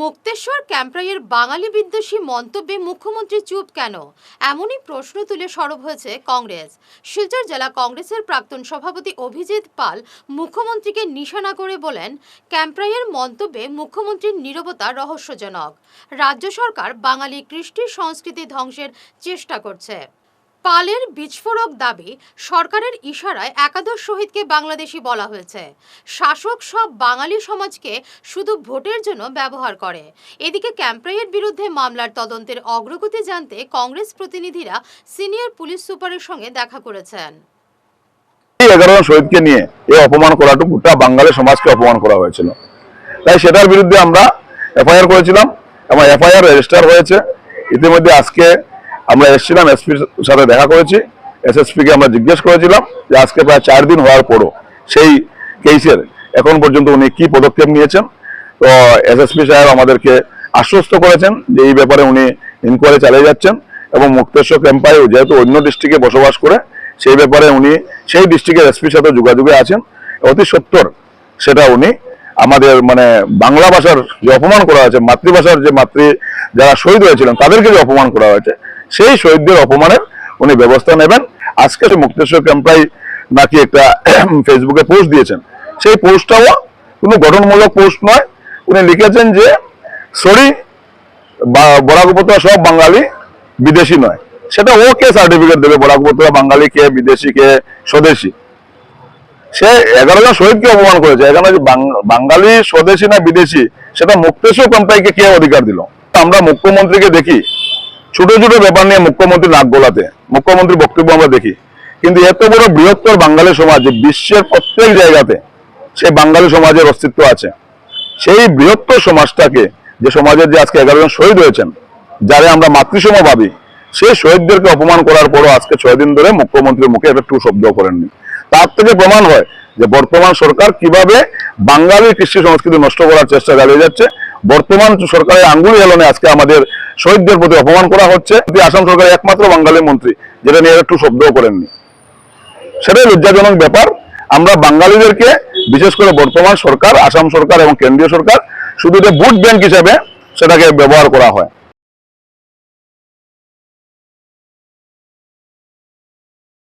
মুক্তেশ্বর ক্যাম্প্রাইয়ের বাঙালি বিদ্বেষী মন্তব্যে মুখ্যমন্ত্রী চুপ কেন? এমনই প্রশ্ন তুলে সরব হয়েছে কংগ্রেস। শিলচর জেলা কংগ্রেসের প্রাক্তন সভাপতি অভিজিৎ পাল মুখ্যমন্ত্রীকে নিশানা করে বলেন, ক্যাম্প্রাইয়ের মন্তব্যে মুখ্যমন্ত্রীর নীরবতা রহস্যজনক। রাজ্য সরকার বাঙালি কৃষ্টি সংস্কৃতি ধ্বংসের চেষ্টা করছে। পালের বিস্ফোরক দাবি সরকারের ইশারায় একাদশ শহীদকে বাংলাদেশি বলা হয়েছে। শাসক সব বাঙালি সমাজকে শুধু ভোটের জন্য ব্যবহার করে। এদিকে ক্যাম্প্রাইয়ের বিরুদ্ধে মামলার তদন্তের অগ্রগতি জানতে কংগ্রেস প্রতিনিধিরা সিনিয়র পুলিশ সুপারের সঙ্গে দেখা করেছেন। এগারো জন শহীদকে নিয়ে এই অপমান করাটুকু গোটা বাঙালি সমাজকে অপমান করা হয়েছিল। তাই সেটার বিরুদ্ধে আমরা এফআইআর করেছিলাম এবং এফআইআর রেজিস্টার হয়েছে। ইতিমধ্যে আজকে আমরা এসেছিলাম এসপির সাথে দেখা করেছি। এসএসপিকে আমরা জিজ্ঞেস করেছিলাম যে আজকে প্রায় চার দিন হওয়ার পরও সেই কেসের এখন পর্যন্ত উনি কি পদক্ষেপ নিয়েছেন? তো এসএসপি সাহেব আমাদেরকে আশ্বস্ত করেছেন যে এই ব্যাপারে উনি ইনকোয়ারি চালিয়ে যাচ্ছেন এবং মুক্তেশ্বর ক্যাম্পায় যেহেতু অন্য ডিস্ট্রিক্টে বসবাস করে, সেই ব্যাপারে উনি সেই ডিস্ট্রিক্টের এসপির সাথে যোগাযোগে আছেন। অতি সত্তর সেটা উনি আমাদের মানে বাংলা ভাষার যে অপমান করা হয়েছে, মাতৃভাষার যে মাতৃ যারা শহীদ হয়েছিলেন তাদেরকে যে অপমান করা হয়েছে সেই শহীদদের অপমানের উনি ব্যবস্থা নেবেন। আজকে মুক্তেশ্বর ক্যাম্পাই নাকি একটা ফেসবুকে পোস্ট দিয়েছেন। সেই পোস্টটাও কোনো গঠনমূলক পোস্ট নয়। উনি লিখেছেন যে, সরি বরাক উপত্যকা সব বাঙালি বিদেশি নয়। সেটা ও কে সার্টিফিকেট দেবে? বরাক উপত্যকা বাঙালি কে বিদেশি, কে স্বদেশি? সে এগারো জন শহীদকে অপমান করেছে। এখানে বাঙালি, স্বদেশি না বিদেশি, সেটা মুক্তেশ্বর কোম্পানিকে কে অধিকার দিল? আমরা মুখ্যমন্ত্রীকে দেখি। ছোট ছোট ব্যাপার নিয়ে মুখ্যমন্ত্রী নাক গোলাতে। মুখ্যমন্ত্রীর বক্তব্য আমরা দেখি। কিন্তু এত বড় বৃহত্তর বাঙালি সমাজ বিশ্বের প্রত্যেক জায়গাতে সেই বাঙালি সমাজের অস্তিত্ব আছে। সেই বৃহত্তর সমাজটাকে, যে সমাজের যে আজকে এগারো জন শহীদ হয়েছেন, যারা আমরা মাতৃসম ভাবি সেই শহীদদেরকে অপমান করার পরও আজকে ছয় দিন ধরে মুখ্যমন্ত্রীর মুখে একটা টু শব্দ করেননি। তার থেকে প্রমাণ হয় যে বর্তমান সরকার কীভাবে বাঙালি কৃষি সংস্কৃতি নষ্ট করার চেষ্টা চালিয়ে যাচ্ছে। বর্তমান সরকারের আঙ্গুলি হেলনে আজকে আমাদের শহীদদের প্রতি অপমান করা হচ্ছে। আসাম সরকারের একমাত্র বাঙালি মন্ত্রী, যেটা নিয়ে একটু শব্দও করেননি। সেটাই লজ্জাজনক ব্যাপার। আমরা বাঙালিদেরকে, বিশেষ করে বর্তমান সরকার, আসাম সরকার এবং কেন্দ্রীয় সরকার, শুধু যে ভোট ব্যাংক হিসাবে সেটাকে ব্যবহার করা হয়।